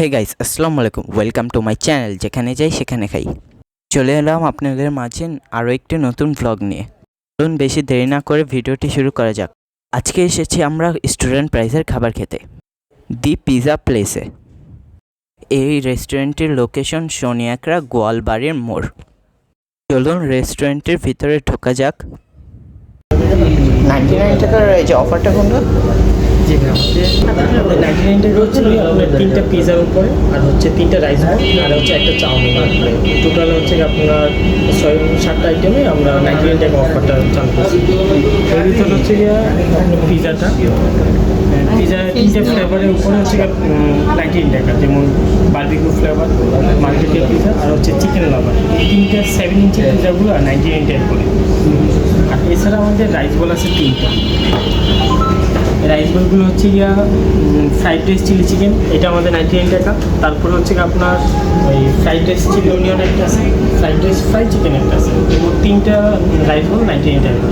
Hey guys আসসালামু আলাইকুম welcome to my channel যেখানে যাই, সেখানে খাই। চলে এলাম আপনাদের মাঝে আরও একটি নতুন ভ্লগ নিয়ে। চলুন বেশি দেরি না করে ভিডিওটি শুরু করা যাক। আজকে এসেছি আমরা স্টুডেন্ট প্রাইসের খাবার খেতে। দি পিজা প্লেসে এই রেস্টুরেন্টের লোকেশন সোনিয়াকড়া গোয়ালবাড়ির মোড়। চলুন রেস্টুরেন্টের ভিতরে ঢোকা যাক। নাইনটি নাইন টাকার অফারটা কোনটা? জি ম্যাম আমাদের হচ্ছে আপনার তিনটা পিজার উপরে আর হচ্ছে তিনটা রাইস আর হচ্ছে একটা চাউমিন টোটাল হচ্ছে গিয়ে আপনার ছয় সাতটা আইটেমে আমরা নাইনটি নাইন টাকা অফারটা চালু করছি। হচ্ছে গিয়ে পিজাটা পিজা তিনটে ফ্লেভারের উপরে হচ্ছে নাইনটি নাইন টাকা যেমন বার্বিকিউ ফ্লেভার মার্কেটের পিজা আর হচ্ছে চিকেন লাভার এই তিনটে সেভেন ইঞ্চি পিজাগুলো নাইনটি নাইন টাকা করে আর এছাড়া আমাদের রাইস বল আছে তিনটা। রাইস বলগুলো হচ্ছে গিয়া ফ্রাইড রাইস চিলি চিকেন এটা আমাদের নাইনটি নাইন টাকা। তারপরে হচ্ছে গিয়ে আপনার ওই ফ্রাইড রাইস চিলি অনিয়ন একটা আছে ফ্রাইড রাইস ফ্রাই চিকেন একটা আছে। এবং তিনটা রাইস বল নাইনটি নাইন টাকা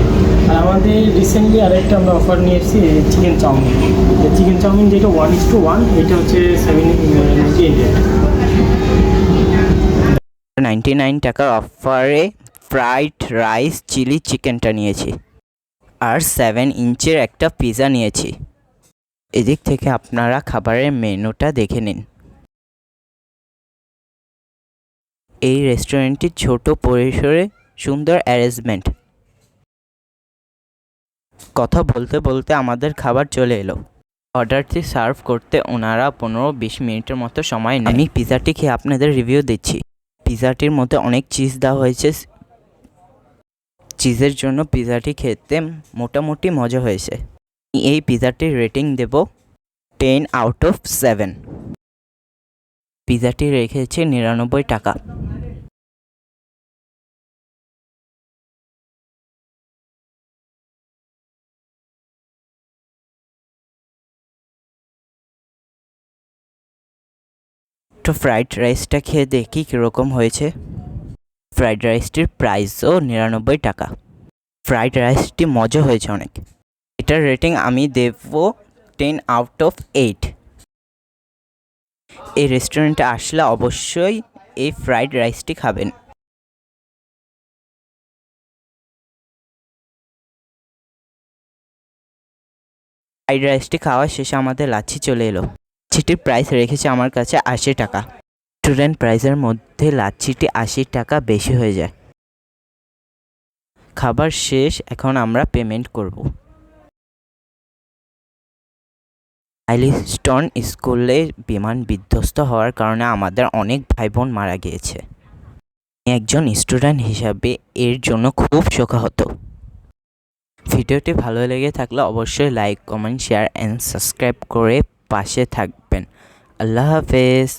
আর আমাদের রিসেন্টলি আরেকটা আমরা অফার নিয়ে এসেছি chicken chow mein. Chicken chow mein যেটা ওয়ান ইস টু ওয়ান এটা হচ্ছে seven ninety eight ninety nine টাকার অফারে ফ্রাইড রাইস চিলি চিকেনটা নিয়েছি। আর সেভেন ইঞ্চের একটা পিৎজা নিয়েছি। এদিক থেকে আপনারা খাবারের মেনুটা দেখে নিন। এই রেস্টুরেন্টটি ছোট পরিসরে সুন্দর অ্যারেঞ্জমেন্ট কথা বলতে বলতে আমাদের খাবার চলে এলো। অর্ডারটি সার্ভ করতে ওনারা পনেরো বিশ মিনিটের মতো সময় নেয়। আমি পিৎজাটি খেয়ে আপনাদের রিভিউ দিচ্ছি। পিৎজাটির মধ্যে অনেক চিজ দেওয়া হয়েছে। চিজের জন্য পিৎজাটি খেতে মোটামুটি মজা হয়েছে। এই পিৎজাটির রেটিং দেব টেন আউট অফ সেভেন। পিৎজাটি রেখেছে নিরানব্বই টাকা। তো ফ্রাইড রাইসটা খেয়ে দেখি কীরকম হয়েছে। ফ্রাইড রাইসটির প্রাইসও নিরানব্বই টাকা। ফ্রাইড রাইসটি মজা হয়েছে অনেক। এটার রেটিং আমি দেব টেন আউট অফ এইট। এই রেস্টুরেন্টে আসলে অবশ্যই এই ফ্রাইড রাইসটি খাবেন। ফ্রাইড রাইসটি খাওয়া শেষে আমাদের লাচ্ছি চলে এলো। লাচ্ছিটির প্রাইস রেখেছে আমার কাছে আশি টাকা। স্টুডেন্ট প্রাইসের মধ্যে লাচ্ছিটি আশি টাকা বেশি হয়ে যায়। খাবার শেষ, এখন আমরা পেমেন্ট করব। আইলিস্টন স্কুলে বিমান বিধ্বস্ত হওয়ার কারণে আমাদের অনেক ভাই বোন মারা গিয়েছে। একজন স্টুডেন্ট হিসাবে এর জন্য খুব শোকাহত। ভিডিওটি ভালো লেগে থাকলে অবশ্যই like, comment, share and subscribe করে পাশে থাকবেন। আল্লাহ হাফেজ।